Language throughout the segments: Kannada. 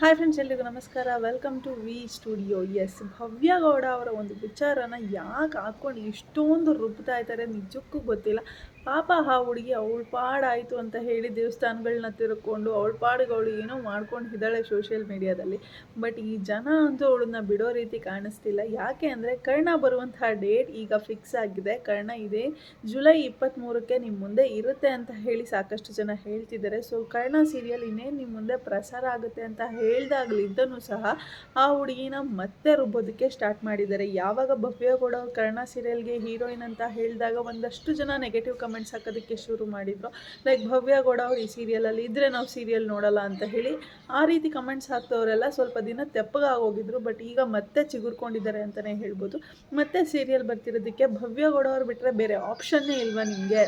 ಹಾಯ್ ಫ್ರೆಂಡ್ಸ್ ಎಲ್ರಿಗೂ ನಮಸ್ಕಾರ. Welcome to V studio S Bhavya Gowda ಅವರ ಒಂದು ವಿಚಾರನ ಯಾಕೆ ಹಾಕ್ಕೊಂಡು ಇಷ್ಟೊಂದು ರುಬ್ತಾ ಇದ್ದಾರೆ ನಿಜಕ್ಕೂ ಗೊತ್ತಿಲ್ಲ. ಪಾಪ ಆ ಹುಡುಗಿ ಅವಳ ಪಾಡಾಯಿತು ಅಂತ ಹೇಳಿ ದೇವಸ್ಥಾನಗಳನ್ನ ತಿರ್ಕೊಂಡು ಅವಳ ಪಾಡಿಗೆ ಅವಳು ಏನೋ ಮಾಡ್ಕೊಂಡು ಇದ್ದಾಳೆ ಸೋಷಿಯಲ್ ಮೀಡಿಯಾದಲ್ಲಿ ಬಟ್ ಈ ಜನ ಅಂತೂ ಅವಳನ್ನ ಬಿಡೋ ರೀತಿ ಕಾಣಿಸ್ತಿಲ್ಲ. ಯಾಕೆ ಅಂದರೆ ಕರ್ಣ ಬರುವಂತಹ ಡೇಟ್ ಈಗ ಫಿಕ್ಸ್ ಆಗಿದೆ. ಕರ್ಣ ಇದೆ ಜುಲೈ ಇಪ್ಪತ್ತ್ಮೂರಕ್ಕೆ ನಿಮ್ಮ ಮುಂದೆ ಇರುತ್ತೆ ಅಂತ ಹೇಳಿ ಸಾಕಷ್ಟು ಜನ ಹೇಳ್ತಿದ್ದಾರೆ. ಸೊ ಕರ್ಣ ಸೀರಿಯಲ್ ಇನ್ನೇನು ನಿಮ್ಮ ಮುಂದೆ ಪ್ರಸಾರ ಆಗುತ್ತೆ ಅಂತ ಹೇಳ್ದಾಗ್ಲಿದ್ದನೂ ಸಹ ಆ ಹುಡುಗಿನ ಮತ್ತೆ ರುಬ್ಬೋದಕ್ಕೆ ಸ್ಟಾರ್ಟ್ ಮಾಡಿದ್ದಾರೆ. ಯಾವಾಗ ಭವ್ಯ ಕೊಡೋ ಕರ್ಣ ಸೀರಿಯಲ್ಗೆ ಹೀರೋಯಿನ್ ಅಂತ ಹೇಳಿದಾಗ ಒಂದಷ್ಟು ಜನ ನೆಗೆಟಿವ್ ಕಮೆಂಟ್ಸ್ ಹಾಕೋದಕ್ಕೆ ಶುರು ಮಾಡಿದರು. ಲೈಕ್ ಭವ್ಯ ಗೌಡ ಅವ್ರು ಈ ಸೀರಿಯಲಲ್ಲಿ ಇದ್ದರೆ ನಾವು ಸೀರಿಯಲ್ ನೋಡಲ್ಲ ಅಂತ ಹೇಳಿ ಆ ರೀತಿ ಕಮೆಂಟ್ಸ್ ಹಾಕ್ತವರೆಲ್ಲ ಸ್ವಲ್ಪ ದಿನ ತೆಪ್ಪಗಾಗೋಗಿದ್ರು ಬಟ್ ಈಗ ಮತ್ತೆ ಚಿಗುರ್ಕೊಂಡಿದ್ದಾರೆ ಅಂತಲೇ ಹೇಳ್ಬೋದು. ಮತ್ತೆ ಸೀರಿಯಲ್ ಬರ್ತಿರೋದಕ್ಕೆ ಭವ್ಯಗೌಡ ಅವ್ರು ಬಿಟ್ಟರೆ ಬೇರೆ ಆಪ್ಷನ್ನೇ ಇಲ್ವಾ ನಿಮಗೆ?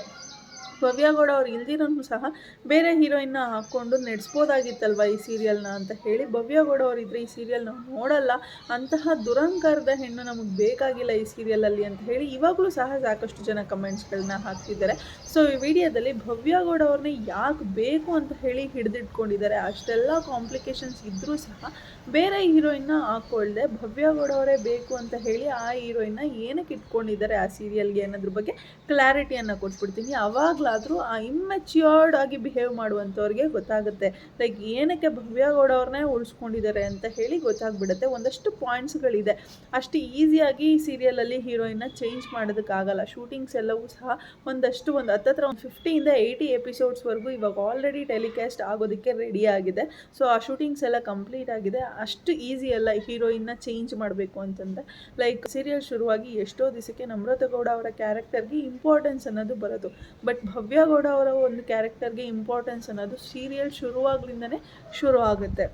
ಭವ್ಯಗೌಡ ಅವ್ರು ಇಲ್ದಿರೋನು ಸಹ ಬೇರೆ ಹೀರೋಯಿನ್ನ ಹಾಕ್ಕೊಂಡು ನಡೆಸ್ಬೋದಾಗಿತ್ತಲ್ವ ಈ ಸೀರಿಯಲ್ನ ಅಂತ ಹೇಳಿ ಭವ್ಯಗೌಡ ಅವ್ರು ಇದ್ರೆ ಈ ಸೀರಿಯಲ್ ನಾವು ನೋಡಲ್ಲ. ಅಂತಹ ದುರಂಕಾರದ ಹೆಣ್ಣು ನಮಗೆ ಬೇಕಾಗಿಲ್ಲ ಈ ಸೀರಿಯಲಲ್ಲಿ ಅಂತ ಹೇಳಿ ಇವಾಗಲೂ ಸಹ ಸಾಕಷ್ಟು ಜನ ಕಮೆಂಟ್ಸ್ಗಳನ್ನ ಹಾಕ್ತಿದ್ದಾರೆ. ಸೊ ಈ ವಿಡಿಯೋದಲ್ಲಿ ಭವ್ಯಗೌಡ ಅವ್ರನ್ನ ಯಾಕೆ ಬೇಕು ಅಂತ ಹೇಳಿ ಹಿಡಿದಿಟ್ಕೊಂಡಿದ್ದಾರೆ. ಅಷ್ಟೆಲ್ಲ ಕಾಂಪ್ಲಿಕೇಶನ್ಸ್ ಇದ್ದರೂ ಸಹ ಬೇರೆ ಹೀರೋಯಿನ್ನ ಹಾಕ್ಕೊಳ್ದೆ ಭವ್ಯಗೌಡ ಅವರೇ ಬೇಕು ಅಂತ ಹೇಳಿ ಆ ಹೀರೋಯಿನ್ನ ಏನಕ್ಕೆ ಇಟ್ಕೊಂಡಿದ್ದಾರೆ ಆ ಸೀರಿಯಲ್ಗೆ ಅನ್ನೋದ್ರ ಬಗ್ಗೆ ಕ್ಲಾರಿಟಿಯನ್ನು ಕೊಟ್ಬಿಡ್ತೀನಿ. ಅವಾಗಲಾದರೂ ಆ ಇಮ್ಮೆಚ್ಯೂರ್ಡ್ ಆಗಿ ಬಿಹೇವ್ ಮಾಡುವಂಥವ್ರಿಗೆ ಗೊತ್ತಾಗುತ್ತೆ. ಲೈಕ್ ಏನಕ್ಕೆ ಭವ್ಯಗೌಡ ಅವ್ರನ್ನೇ ಉಳಿಸ್ಕೊಂಡಿದ್ದಾರೆ ಅಂತ ಹೇಳಿ ಗೊತ್ತಾಗ್ಬಿಡುತ್ತೆ. ಒಂದಷ್ಟು ಪಾಯಿಂಟ್ಸ್ಗಳಿದೆ ಅಷ್ಟು ಈಸಿಯಾಗಿ ಈ ಸೀರಿಯಲಲ್ಲಿ ಹೀರೋಯಿನ್ನ ಚೇಂಜ್ ಮಾಡೋದಕ್ಕಾಗಲ್ಲ. ಶೂಟಿಂಗ್ಸ್ ಎಲ್ಲವೂ ಸಹ ಒಂದಷ್ಟು ಒಂದು ಹತ್ತತ್ರ ಒಂದು ಫಿಫ್ಟಿಯಿಂದ ಏಯ್ಟಿ ಎಪಿಸೋಡ್ಸ್ವರೆಗೂ ಇವಾಗ ಆಲ್ರೆಡಿ ಟೆಲಿಕಾಸ್ಟ್ ಆಗೋದಕ್ಕೆ ರೆಡಿ ಆಗಿದೆ. ಸೊ ಆ ಶೂಟಿಂಗ್ಸ್ ಎಲ್ಲ ಕಂಪ್ಲೀಟ್ ಆಗಿದೆ. ಅಷ್ಟು ಈಸಿ ಅಲ್ಲ ಹೀರೋಯಿನ್ನ ಚೇಂಜ್ ಮಾಡಬೇಕು ಅಂತಂದರೆ. ಲೈಕ್ ಸೀರಿಯಲ್ ಶುರುವಾಗಿ ಎಷ್ಟೋ ದಿವಸಕ್ಕೆ ನಮ್ರತ ಗೌಡ ಅವರ ಕ್ಯಾರೆಕ್ಟರ್ಗೆ ಇಂಪಾರ್ಟೆನ್ಸ್ ಅನ್ನೋದು ಬರೋದು. ಬಟ್ ಭವ್ಯ ಗೌಡ ಅವರ ಒಂದು ಕ್ಯಾರೆಕ್ಟರ್ಗೆ ಇಂಪಾರ್ಟೆನ್ಸ್ ಅನ್ನೋದು ಸೀರಿಯಲ್ ಶುರುವಾಗ್ಲಿಂದನೇ ಶುರು ಆಗುತ್ತೆ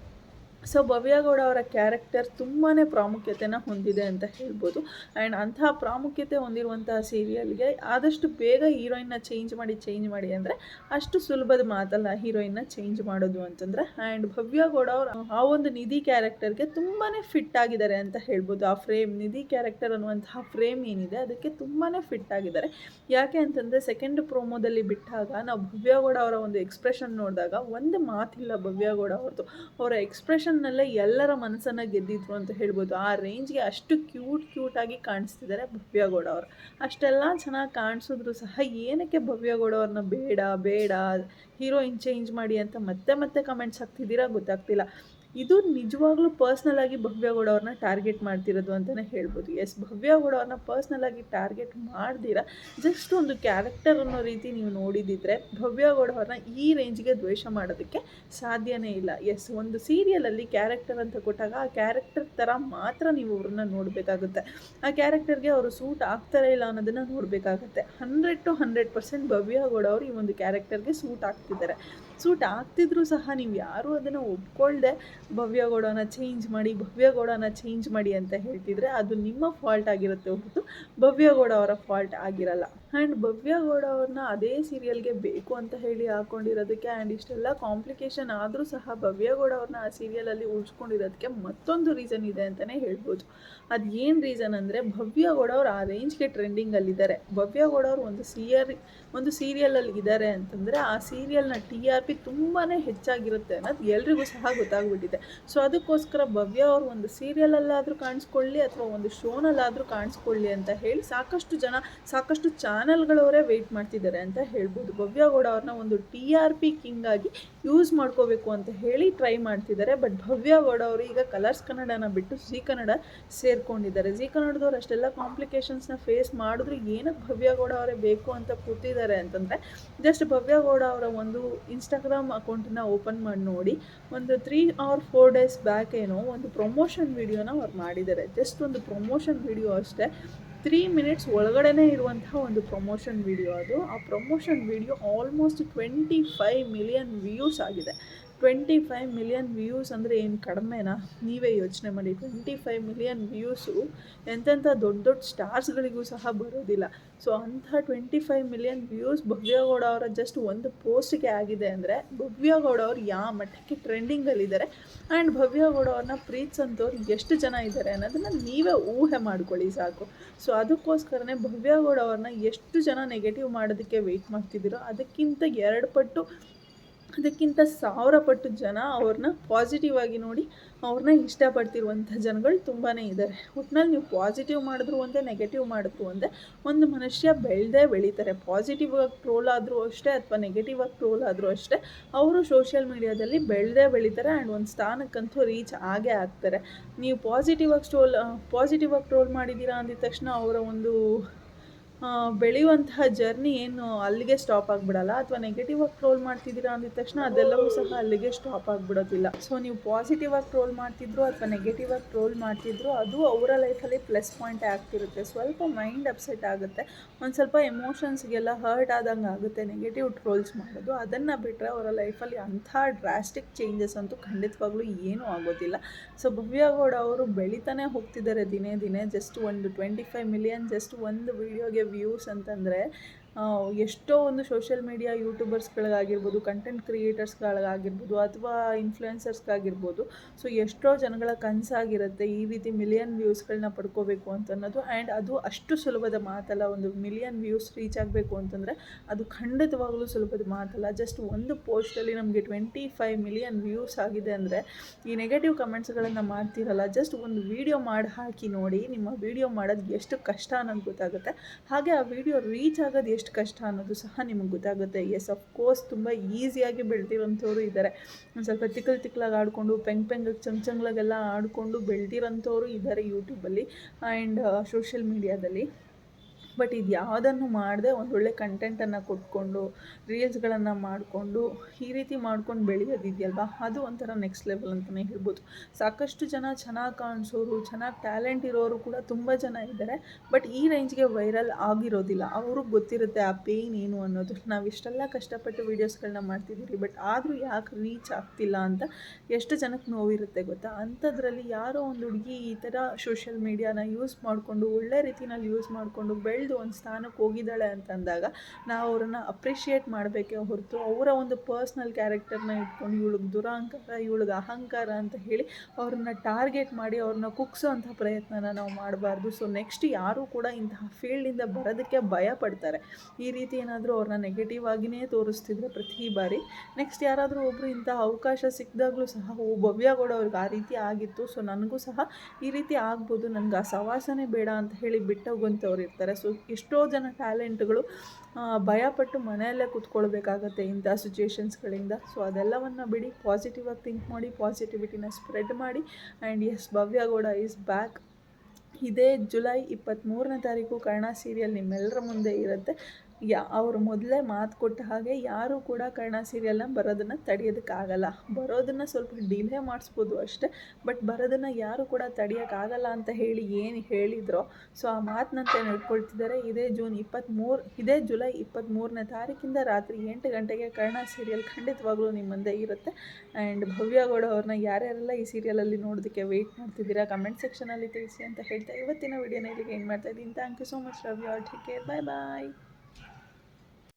ಸೊ ಭವ್ಯಗೌಡ ಅವರ ಕ್ಯಾರೆಕ್ಟರ್ ತುಂಬಾ ಪ್ರಾಮುಖ್ಯತೆನ ಹೊಂದಿದೆ ಅಂತ ಹೇಳ್ಬೋದು. ಆ್ಯಂಡ್ ಅಂತಹ ಪ್ರಾಮುಖ್ಯತೆ ಹೊಂದಿರುವಂತಹ ಸೀರಿಯಲ್ಗೆ ಆದಷ್ಟು ಬೇಗ ಹೀರೋಯಿನ್ನ ಚೇಂಜ್ ಮಾಡಿ ಚೇಂಜ್ ಮಾಡಿ ಅಂದರೆ ಅಷ್ಟು ಸುಲಭದ ಮಾತಲ್ಲ ಹೀರೋಯಿನ್ನ ಚೇಂಜ್ ಮಾಡೋದು ಅಂತಂದರೆ. ಆ್ಯಂಡ್ ಭವ್ಯಗೌಡ ಅವರು ಆ ಒಂದು ನಿಧಿ ಕ್ಯಾರೆಕ್ಟರ್ಗೆ ತುಂಬಾ ಫಿಟ್ ಆಗಿದ್ದಾರೆ ಅಂತ ಹೇಳ್ಬೋದು. ಆ ಫ್ರೇಮ್ ನಿಧಿ ಕ್ಯಾರೆಕ್ಟರ್ ಅನ್ನುವಂತಹ ಫ್ರೇಮ್ ಏನಿದೆ ಅದಕ್ಕೆ ತುಂಬಾ ಫಿಟ್ ಆಗಿದ್ದಾರೆ. ಯಾಕೆ ಅಂತಂದರೆ ಸೆಕೆಂಡ್ ಪ್ರೋಮೋದಲ್ಲಿ ಬಿಟ್ಟಾಗ ನಾವು ಭವ್ಯಗೌಡ ಅವರ ಒಂದು ಎಕ್ಸ್ಪ್ರೆಷನ್ ನೋಡಿದಾಗ ಒಂದು ಮಾತಿಲ್ಲ ಭವ್ಯಗೌಡ ಅವ್ರದ್ದು ಅವರ ಎಕ್ಸ್ಪ್ರೆಷನ್ ನಲ್ಲೇ ಎಲ್ಲರ ಮನಸ್ಸನ್ನು ಗೆದ್ದಿದ್ರು ಅಂತ ಹೇಳ್ಬೋದು. ಆ ರೇಂಜ್ಗೆ ಅಷ್ಟು ಕ್ಯೂಟ್ ಕ್ಯೂಟಾಗಿ ಕಾಣಿಸ್ತಿದ್ದಾರೆ ಭವ್ಯಗೌಡ ಅವರು. ಅಷ್ಟೆಲ್ಲ ಚೆನ್ನಾಗಿ ಕಾಣಿಸಿದ್ರು ಸಹ ಏನಕ್ಕೆ ಭವ್ಯಗೌಡ ಅವ್ರನ್ನ ಬೇಡ ಬೇಡ ಹೀರೋಯಿನ್ ಚೇಂಜ್ ಮಾಡಿ ಅಂತ ಮತ್ತೆ ಮತ್ತೆ ಕಮೆಂಟ್ಸ್ ಹಾಕ್ತಿದ್ದೀರಾ ಗೊತ್ತಾಗ್ತಿಲ್ಲ. ಇದು ನಿಜವಾಗ್ಲೂ ಪರ್ಸ್ನಲ್ ಆಗಿ ಭವ್ಯಗೌಡ ಅವ್ರನ್ನ ಟಾರ್ಗೆಟ್ ಮಾಡ್ತಿರೋದು ಅಂತಲೇ ಹೇಳ್ಬೋದು. ಎಸ್ ಭವ್ಯಗೌಡ ಅವ್ರನ್ನ ಪರ್ಸ್ನಲ್ ಆಗಿ ಟಾರ್ಗೆಟ್ ಮಾಡ್ದಿರ? ಜಸ್ಟ್ ಒಂದು ಕ್ಯಾರೆಕ್ಟರ್ ಅನ್ನೋ ರೀತಿ ನೀವು ನೋಡಿದಿದ್ರೆ ಭವ್ಯಗೌಡ ಅವ್ರನ್ನ ಈ ರೇಂಜ್ಗೆ ದ್ವೇಷ ಮಾಡೋದಕ್ಕೆ ಸಾಧ್ಯನೇ ಇಲ್ಲ. ಎಸ್ ಒಂದು ಸೀರಿಯಲಲ್ಲಿ ಕ್ಯಾರೆಕ್ಟರ್ ಅಂತ ಕೊಟ್ಟಾಗ ಆ ಕ್ಯಾರೆಕ್ಟರ್ ಥರ ಮಾತ್ರ ನೀವು ಅವ್ರನ್ನ ನೋಡಬೇಕಾಗುತ್ತೆ. ಆ ಕ್ಯಾರೆಕ್ಟರ್ಗೆ ಅವರು ಸೂಟ್ ಆಗ್ತಾರ ಇಲ್ಲ ಅನ್ನೋದನ್ನು ನೋಡಬೇಕಾಗುತ್ತೆ. Hundred to hundred percent Bhavya Gowda ಅವರು ಈ ಒಂದು ಕ್ಯಾರೆಕ್ಟರ್ಗೆ ಸೂಟ್ ಆಗ್ತಿದ್ದಾರೆ. ಸೂಟ್ ಆಗ್ತಿದ್ರು ಸಹ ನೀವು ಯಾರೂ ಅದನ್ನು ಒಪ್ಕೊಳ್ದೆ ಭವ್ಯಗೌಡನ ಚೇಂಜ್ ಮಾಡಿ ಭವ್ಯಗೌಡನ ಚೇಂಜ್ ಮಾಡಿ ಅಂತ ಹೇಳ್ತಿದ್ರೆ ಅದು ನಿಮ್ಮ ಫಾಲ್ಟ್ ಆಗಿರುತ್ತೆ ಹೊರತು ಭವ್ಯಗೌಡ ಅವರ ಫಾಲ್ಟ್ ಆಗಿರಲ್ಲ. ಆ್ಯಂಡ್ ಭವ್ಯ ಗೌಡ ಅವ್ರನ್ನ ಅದೇ ಸೀರಿಯಲ್ಗೆ ಬೇಕು ಅಂತ ಹೇಳಿ ಹಾಕೊಂಡಿರೋದಕ್ಕೆ ಆ್ಯಂಡ್ ಇಷ್ಟೆಲ್ಲ ಕಾಂಪ್ಲಿಕೇಶನ್ ಆದರೂ ಸಹ ಭವ್ಯ ಗೌಡ ಅವ್ರನ್ನ ಆ ಸೀರಿಯಲಲ್ಲಿ ಉಳಿಸ್ಕೊಂಡಿರೋದಕ್ಕೆ ಮತ್ತೊಂದು ರೀಸನ್ ಇದೆ ಅಂತಲೇ ಹೇಳ್ಬೋದು. ಅದು ಏನು ರೀಸನ್ ಅಂದರೆ ಭವ್ಯ ಗೌಡ ಅವ್ರು ಆ ರೇಂಜ್ಗೆ ಟ್ರೆಂಡಿಂಗಲ್ಲಿದ್ದಾರೆ ಭವ್ಯ ಗೌಡ ಅವ್ರು ಒಂದು ಸಿಯರ್ ಒಂದು ಸೀರಿಯಲಲ್ಲಿ ಇದ್ದಾರೆ ಅಂತಂದರೆ ಆ ಸೀರಿಯಲ್ನ ಟಿ ಆರ್ ಪಿ ತುಂಬಾ ಹೆಚ್ಚಾಗಿರುತ್ತೆ ಅನ್ನೋದು ಎಲ್ರಿಗೂ ಸಹ ಗೊತ್ತಾಗ್ಬಿಟ್ಟಿದೆ. ಸೊ ಅದಕ್ಕೋಸ್ಕರ ಭವ್ಯ ಅವರು ಒಂದು ಸೀರಿಯಲಲ್ಲಾದರೂ ಕಾಣಿಸ್ಕೊಳ್ಳಿ ಅಥವಾ ಒಂದು ಶೋನಲ್ಲಾದರೂ ಕಾಣಿಸ್ಕೊಳ್ಳಿ ಅಂತ ಹೇಳಿ ಸಾಕಷ್ಟು ಜನ ಸಾಕಷ್ಟು ಚಾನಲ್ಗಳವರೇ ವೆಯ್ಟ್ ಮಾಡ್ತಿದ್ದಾರೆ ಅಂತ ಹೇಳ್ಬೋದು. ಭವ್ಯಗೌಡ ಅವ್ರನ್ನ ಒಂದು ಟಿ ಆರ್ ಪಿ ಕಿಂಗ್ ಆಗಿ ಯೂಸ್ ಮಾಡ್ಕೋಬೇಕು ಅಂತ ಹೇಳಿ ಟ್ರೈ ಮಾಡ್ತಿದ್ದಾರೆ. ಬಟ್ ಭವ್ಯಗೌಡ ಅವರು ಈಗ ಕಲರ್ಸ್ ಕನ್ನಡನ ಬಿಟ್ಟು ಜಿ ಕನ್ನಡ ಸೇರ್ಕೊಂಡಿದ್ದಾರೆ. ಜಿ ಕನ್ನಡದವ್ರು ಅಷ್ಟೆಲ್ಲ ಕಾಂಪ್ಲಿಕೇಶನ್ಸ್ನ ಫೇಸ್ ಮಾಡಿದ್ರು ಏನಕ್ಕೆ ಭವ್ಯಗೌಡ ಅವರೇ ಬೇಕು ಅಂತ ಕೂತಿದ್ದಾರೆ ಅಂತಂದರೆ ಜಸ್ಟ್ ಭವ್ಯಗೌಡ ಅವರ ಒಂದು ಇನ್ಸ್ಟಾಗ್ರಾಮ್ ಅಕೌಂಟನ್ನ ಓಪನ್ ಮಾಡಿ ನೋಡಿ, ಒಂದು three or four days back ಏನೋ ಒಂದು ಪ್ರಮೋಷನ್ ವಿಡಿಯೋನ ಅವ್ರು ಮಾಡಿದ್ದಾರೆ. ಜಸ್ಟ್ ಒಂದು ಪ್ರಮೋಷನ್ ವಿಡಿಯೋ ಅಷ್ಟೇ. ತ್ರೀ ಮಿನಿಟ್ಸ್ ಒಳಗಡೆನೇ ಇರುವಂತಹ ಒಂದು ಪ್ರಮೋಷನ್ ವಿಡಿಯೋ ಅದು. ಆ promotion video almost twenty five million views ಆಗಿದೆ. ಟ್ವೆಂಟಿ ಫೈವ್ ಮಿಲಿಯನ್ ವ್ಯೂಸ್ ಅಂದರೆ ಏನು ಕಡಿಮೆನಾ? ನೀವೇ ಯೋಚನೆ ಮಾಡಿ. ಟ್ವೆಂಟಿ ಫೈವ್ ಮಿಲಿಯನ್ ವ್ಯೂಸು ಎಂತೆಂಥ ದೊಡ್ಡ ದೊಡ್ಡ ಸ್ಟಾರ್ಸ್ಗಳಿಗೂ ಸಹ ಬರೋದಿಲ್ಲ. ಸೊ ಅಂಥ twenty five million views Bhavya Gowda ಅವರ ಜಸ್ಟ್ ಒಂದು ಪೋಸ್ಟ್ಗೆ ಆಗಿದೆ ಅಂದರೆ ಭವ್ಯಗೌಡ ಅವ್ರು ಯಾವ ಮಟ್ಟಕ್ಕೆ ಟ್ರೆಂಡಿಂಗಲ್ಲಿದ್ದಾರೆ ಆ್ಯಂಡ್ ಭವ್ಯಗೌಡ ಅವ್ರನ್ನ ಪ್ರೀತಿಸಂಥವ್ರು ಎಷ್ಟು ಜನ ಇದ್ದಾರೆ ಅನ್ನೋದನ್ನು ನೀವೇ ಊಹೆ ಮಾಡ್ಕೊಳ್ಳಿ ಸಾಕು. ಸೊ ಅದಕ್ಕೋಸ್ಕರನೇ ಭವ್ಯಗೌಡ ಅವ್ರನ್ನ ಎಷ್ಟು ಜನ ನೆಗೆಟಿವ್ ಮಾಡೋದಕ್ಕೆ ವೆಯ್ಟ್ ಮಾಡ್ತಿದ್ದೀರೋ ಅದಕ್ಕಿಂತ ಎರಡು ಪಟ್ಟು ಅದಕ್ಕಿಂತ ಸಾವಿರ ಪಟ್ಟು ಜನ ಅವ್ರನ್ನ ಪಾಸಿಟಿವ್ ಆಗಿ ನೋಡಿ ಅವ್ರನ್ನ ಇಷ್ಟಪಡ್ತಿರುವಂಥ ಜನಗಳು ತುಂಬಾ ಇದ್ದಾರೆ ಒಟ್ನಲ್ಲಿ ನೀವು ಪಾಸಿಟಿವ್ ಮಾಡಿದ್ರು ಒಂದೇ ನೆಗೆಟಿವ್ ಮಾಡಿದ್ರು ಒಂದೇ, ಒಂದು ಮನುಷ್ಯ ಬೆಳೆದೇ ಬೆಳೀತಾರೆ. ಪಾಸಿಟಿವ್ ಆಗಿ ಟ್ರೋಲ್ ಆದರೂ ಅಷ್ಟೇ ಅಥವಾ ನೆಗೆಟಿವ್ ಆಗಿ ಟ್ರೋಲ್ ಆದರೂ ಅಷ್ಟೇ, ಅವರು ಸೋಷಿಯಲ್ ಮೀಡಿಯಾದಲ್ಲಿ ಬೆಳೆದೇ ಬೆಳೀತಾರೆ ಆ್ಯಂಡ್ ಒಂದು ಸ್ಥಾನಕ್ಕಂತೂ ರೀಚ್ ಆಗೇ ಆಗ್ತಾರೆ. ನೀವು ಪಾಸಿಟಿವ್ ಆಗಿ ಸ್ಟೋಲ್ ಪಾಸಿಟಿವ್ ಆಗಿ ಟ್ರೋಲ್ ಮಾಡಿದ್ದೀರಾ ಅಂದಿದ ತಕ್ಷಣ ಅವರ ಒಂದು ಬೆಳೆಯುವಂತಹ ಜರ್ನಿ ಏನು ಅಲ್ಲಿಗೆ ಸ್ಟಾಪ್ ಆಗಿಬಿಡಲ್ಲ? ಅಥವಾ ನೆಗೆಟಿವ್ ಆಗಿ ಟ್ರೋಲ್ ಮಾಡ್ತಿದ್ದೀರಾ ಅಂದಿದ ತಕ್ಷಣ ಅದೆಲ್ಲವೂ ಸಹ ಅಲ್ಲಿಗೆ ಸ್ಟಾಪ್ ಆಗಿಬಿಡೋದಿಲ್ಲ. ಸೊ ನೀವು ಪಾಸಿಟಿವ್ ಆಗಿ ಟ್ರೋಲ್ ಮಾಡ್ತಿದ್ರು ಅಥವಾ ನೆಗೆಟಿವ್ ಆಗಿ ಟ್ರೋಲ್ ಮಾಡ್ತಿದ್ರು, ಅದು ಅವರ ಲೈಫಲ್ಲಿ ಪ್ಲಸ್ ಪಾಯಿಂಟ್ ಆಗ್ತಿರುತ್ತೆ ಸ್ವಲ್ಪ ಮೈಂಡ್ ಅಪ್ಸೆಟ್ ಆಗುತ್ತೆ. ಒಂದು ಸ್ವಲ್ಪ ಎಮೋಷನ್ಸ್ಗೆಲ್ಲ ಹರ್ಟ್ ಆದಂಗೆ ಆಗುತ್ತೆ. ನೆಗೆಟಿವ್ ಟ್ರೋಲ್ಸ್ ಮಾಡೋದು. ಅದನ್ನು ಬಿಟ್ಟರೆ ಅವರ ಲೈಫಲ್ಲಿ ಅಂಥ ಡ್ರಾಸ್ಟಿಕ್ ಚೇಂಜಸ್ ಅಂತೂ ಖಂಡಿತವಾಗ್ಲೂ ಏನೂ ಆಗೋದಿಲ್ಲ. ಸೊ ಭವ್ಯಗೌಡ ಅವರು ಬೆಳಿತಾನೆ ಹೋಗ್ತಿದ್ದಾರೆ ದಿನೇ ದಿನೇ. ಜಸ್ಟ್ ಒಂದು ಟ್ವೆಂಟಿ ಫೈವ್ ಮಿಲಿಯನ್ ಜಸ್ಟ್ ಒಂದು ವೀಡಿಯೋಗೆ ವ್ಯೂಸ್ ಅಂತಂದರೆ ಎಷ್ಟೋ ಒಂದು ಸೋಷಿಯಲ್ ಮೀಡಿಯಾ ಯೂಟ್ಯೂಬರ್ಸ್ಗಳಿಗಾಗಿರ್ಬೋದು ಕಂಟೆಂಟ್ ಕ್ರಿಯೇಟರ್ಸ್ಗಳಿಗಾಗಿರ್ಬೋದು ಅಥವಾ ಇನ್ಫ್ಲುಯೆನ್ಸರ್ಸ್ಗಾಗಿರ್ಬೋದು ಸೊ ಎಷ್ಟೋ ಜನಗಳ ಕನಸಾಗಿರುತ್ತೆ ಈ ರೀತಿ ಮಿಲಿಯನ್ ವ್ಯೂಸ್ಗಳನ್ನ ಪಡ್ಕೋಬೇಕು ಅಂತ ಅನ್ನೋದು ಆ್ಯಂಡ್ ಅದು ಅಷ್ಟು ಸುಲಭದ ಮಾತಲ್ಲ, ಒಂದು ಮಿಲಿಯನ್ ವ್ಯೂಸ್ ರೀಚ್ ಆಗಬೇಕು ಅಂತಂದರೆ ಅದು ಖಂಡಿತವಾಗಲೂ ಸುಲಭದ ಮಾತಲ್ಲ. ಜಸ್ಟ್ ಒಂದು ಪೋಸ್ಟಲ್ಲಿ ನಮಗೆ ಟ್ವೆಂಟಿ ಫೈವ್ ಮಿಲಿಯನ್ ವ್ಯೂಸ್ ಆಗಿದೆ ಅಂದರೆ ಈ ನೆಗೆಟಿವ್ ಕಮೆಂಟ್ಸ್ಗಳನ್ನು ಮಾಡ್ತೀರಲ್ಲ ಜಸ್ಟ್ ಒಂದು ವೀಡಿಯೋ ಮಾಡಿ ಹಾಕಿ ನೋಡಿ, ನಿಮ್ಮ ವೀಡಿಯೋ ಮಾಡೋದು ಎಷ್ಟು ಕಷ್ಟ ಅನ್ನೋದು ಗೊತ್ತಾಗುತ್ತೆ. ಹಾಗೆ ಆ ವಿಡಿಯೋ ರೀಚ್ ಆಗೋದು ಎಷ್ಟು ಕಷ್ಟ ಅನ್ನೋದು ಸಹ ನಿಮಗೆ ಗೊತ್ತಾಗುತ್ತೆ. ಎಸ್ ಆಫ್ ಕೋರ್ಸ್ ತುಂಬ ಈಸಿಯಾಗಿ ಬೆಳೆದಿರೋಂಥವ್ರು ಇದ್ದಾರೆ ಒಂದು ಸ್ವಲ್ಪ ತಿಕ್ಕಲ್ ತಿಕ್ಕಲಾಗಿ ಆಡಿಕೊಂಡು, ಪೆಂಗ್ ಪೆಂಗ್ ಚಂಗ್ ಆಡಿಕೊಂಡು ಬೆಳೆದಿರೋಂಥವ್ರು ಇದ್ದಾರೆ ಯೂಟ್ಯೂಬಲ್ಲಿ ಆ್ಯಂಡ್ ಸೋಷಿಯಲ್ ಮೀಡ್ಯಾದಲ್ಲಿ ಬಟ್ ಇದು ಯಾವುದನ್ನು ಮಾಡದೆ ಒಂದೊಳ್ಳೆ ಕಂಟೆಂಟನ್ನು ಕೊಟ್ಕೊಂಡು ರೀಲ್ಸ್ಗಳನ್ನು ಮಾಡಿಕೊಂಡು, ಈ ರೀತಿ ಮಾಡ್ಕೊಂಡು ಬೆಳೆಯೋದಿದೆಯಲ್ವಾ? ಅದು ಒಂಥರ ನೆಕ್ಸ್ಟ್ ಲೆವೆಲ್ ಅಂತಲೇ ಹೇಳ್ಬೋದು. ಸಾಕಷ್ಟು ಜನ ಚೆನ್ನಾಗಿ ಕಾಣಿಸೋರು, ಚೆನ್ನಾಗಿ ಟ್ಯಾಲೆಂಟ್ ಇರೋರು ಕೂಡ ತುಂಬ ಜನ ಇದ್ದಾರೆ ಬಟ್ ಈ ರೇಂಜ್ಗೆ ವೈರಲ್ ಆಗಿರೋದಿಲ್ಲ. ಅವ್ರಿಗೆ ಗೊತ್ತಿರುತ್ತೆ ಆ ಪೇಯ್ನ್ ಏನು ಅನ್ನೋದು. ನಾವು ಇಷ್ಟೆಲ್ಲ ಕಷ್ಟಪಟ್ಟು ವೀಡಿಯೋಸ್ಗಳನ್ನ ಮಾಡ್ತಿದ್ದೀರಿ ಬಟ್ ಆದರೂ ಯಾಕೆ ರೀಚ್ ಆಗ್ತಿಲ್ಲ ಅಂತ ಎಷ್ಟು ಜನಕ್ಕೆ ನೋವಿರುತ್ತೆ ಗೊತ್ತಾ? ಅಂಥದ್ರಲ್ಲಿ ಯಾರೋ ಒಂದು ಹುಡುಗಿ ಈ ಥರ ಸೋಷಿಯಲ್ ಮೀಡಿಯಾನ ಯೂಸ್ ಮಾಡಿಕೊಂಡು, ಒಳ್ಳೆ ರೀತಿನಲ್ಲಿ ಯೂಸ್ ಮಾಡಿಕೊಂಡು ಬೆಳೆದು ಒಂದು ಸ್ಥಾನಕ್ಕೆ ಹೋಗಿದ್ದಾಳೆ ಅಂತಂದಾಗ ನಾವು ಅವ್ರನ್ನ ಅಪ್ರಿಷಿಯೇಟ್ ಮಾಡಬೇಕೇ ಹೊರತು ಅವರ ಒಂದು ಪರ್ಸ್ನಲ್ ಕ್ಯಾರೆಕ್ಟರ್ನ ಇಟ್ಕೊಂಡು ಇವಳಿಗೆ ದುರಹಂಕಾರ ಇವಳಿಗೆ ಅಹಂಕಾರ ಅಂತ ಹೇಳಿ ಅವ್ರನ್ನ ಟಾರ್ಗೆಟ್ ಮಾಡಿ ಅವ್ರನ್ನ ಕುಗ್ಸೋ ಅಂಥ ಪ್ರಯತ್ನನ ನಾವು ಮಾಡಬಾರ್ದು. ಸೊ ನೆಕ್ಸ್ಟ್ ಯಾರೂ ಕೂಡ ಇಂತಹ ಫೀಲ್ಡಿಂದ ಬರೋದಕ್ಕೆ ಭಯ ಪಡ್ತಾರೆ. ಈ ರೀತಿ ಏನಾದರೂ ಅವ್ರನ್ನ ನೆಗೆಟಿವ್ ಆಗಿಯೇ ತೋರಿಸ್ತಿದ್ರೆ ಪ್ರತಿ ಬಾರಿ. ನೆಕ್ಸ್ಟ್ ಯಾರಾದರೂ ಒಬ್ಬರು ಇಂಥ ಅವಕಾಶ ಸಿಕ್ಕಿದಾಗಲೂ ಸಹ ಓ ಕೂಡ ಅವ್ರಿಗೆ ಆ ರೀತಿ ಆಗಿತ್ತು. ಸೊ ನನಗೂ ಸಹ ಈ ರೀತಿ ಆಗ್ಬೋದು. ನನಗೆ ಆ ಸವಾಸನೆ ಬೇಡ ಅಂತ ಹೇಳಿ ಬಿಟ್ಟೋಗುವಂಥವ್ರು ಇರ್ತಾರೆ. ಸೊ ಎಷ್ಟೋ ಜನ ಟ್ಯಾಲೆಂಟ್ಗಳು ಭಯಪಟ್ಟು ಮನೆಯಲ್ಲೇ ಕೂತ್ಕೊಳ್ಬೇಕಾಗತ್ತೆ ಇಂಥ ಸಿಚುಯೇಷನ್ಸ್ಗಳಿಂದ. ಸೊ, ಅದೆಲ್ಲವನ್ನು ಬಿಡಿ ಪಾಸಿಟಿವ್ ಆಗಿ ಥಿಂಕ್ ಮಾಡಿ ಪಾಸಿಟಿವಿಟಿನ ಸ್ಪ್ರೆಡ್ ಮಾಡಿ. And S Bhavya Gowda is back ಇದೇ ಜುಲೈ ಇಪ್ಪತ್ತ್ಮೂರನೇ ತಾರೀಕು ಕರ್ಣ ಸೀರಿಯಲ್ ನಿಮ್ಮೆಲ್ಲರ ಮುಂದೆ ಇರುತ್ತೆ. ಯಾ, ಅವರು ಮೊದಲೇ ಮಾತು ಕೊಟ್ಟ ಹಾಗೆ ಯಾರೂ ಕೂಡ ಕರ್ಣ ಸೀರಿಯಲ್ನ ಬರೋದನ್ನು ತಡೆಯೋದಕ್ಕಾಗಲ್ಲ. ಬರೋದನ್ನು ಸ್ವಲ್ಪ ಡಿಲೇ ಮಾಡಿಸ್ಬೋದು ಅಷ್ಟೇ ಬಟ್ ಬರೋದನ್ನು ಯಾರೂ ಕೂಡ ತಡೆಯೋಕ್ಕಾಗಲ್ಲ ಅಂತ ಹೇಳಿ ಏನು ಹೇಳಿದ್ರೋ ಸೊ ಆ ಮಾತಿನಂತೆ ನಡ್ಕೊಳ್ತಿದ್ದಾರೆ ಇದೇ ಜೂನ್ ಇಪ್ಪತ್ತ್ಮೂರು ಇದೇ ಜುಲೈ ಇಪ್ಪತ್ತ್ಮೂರನೇ ತಾರೀಕಿಂದ ರಾತ್ರಿ ಎಂಟು ಗಂಟೆಗೆ ಕರ್ಣ ಸೀರಿಯಲ್ ಖಂಡಿತವಾಗ್ಲೂ ನಿಮ್ಮ ಮುಂದೆ ಇರುತ್ತೆ. ಆ್ಯಂಡ್ ಭವ್ಯಗೌಡ ಅವ್ರನ್ನ ಯಾರ್ಯಾರೆಲ್ಲ ಈ ಸೀರಿಯಲಲ್ಲಿ ನೋಡೋದಕ್ಕೆ ವೆಯ್ಟ್ ಮಾಡ್ತಿದ್ದೀರಾ ಕಮೆಂಟ್ ಸೆಕ್ಷನಲ್ಲಿ ತಿಳಿಸಿ ಅಂತ ಹೇಳ್ತಾ ಇವತ್ತಿನ ವಿಡಿಯೋನ ಇಲ್ಲಿಗೆ ಏನು ಮಾಡ್ತಾ ಇದ್ದೀನಿ. Thank you so much Ravi all take care bye bye